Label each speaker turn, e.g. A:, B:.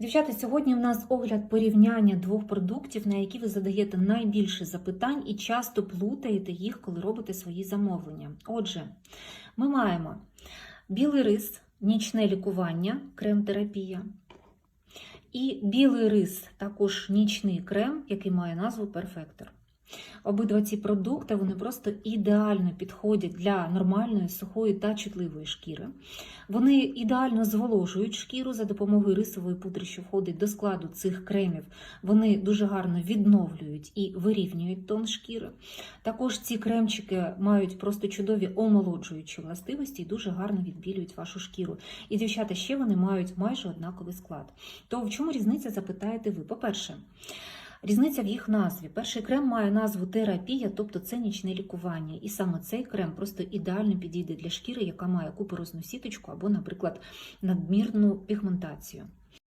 A: Дівчата, сьогодні в нас огляд порівняння двох продуктів, на які ви задаєте найбільше запитань і часто плутаєте їх, коли робите свої замовлення. Отже, ми маємо білий рис, нічне лікування, крем-терапія. І білий рис, також нічний крем, який має назву Перфектор. Обидва ці продукти вони просто ідеально підходять для нормальної, сухої та чутливої шкіри. Вони ідеально зволожують шкіру за допомогою рисової пудри, що входить до складу цих кремів. Вони дуже гарно відновлюють і вирівнюють тон шкіри. Також ці кремчики мають просто чудові омолоджуючі властивості і дуже гарно відбілюють вашу шкіру. І дівчата ще вони мають майже однаковий склад. То в чому різниця, запитаєте ви? По-перше, Різниця в їх назві. Перший крем має назву терапія, тобто це нічне лікування. І саме цей крем просто ідеально підійде для шкіри, яка має купорозну сіточку або, наприклад, надмірну пігментацію.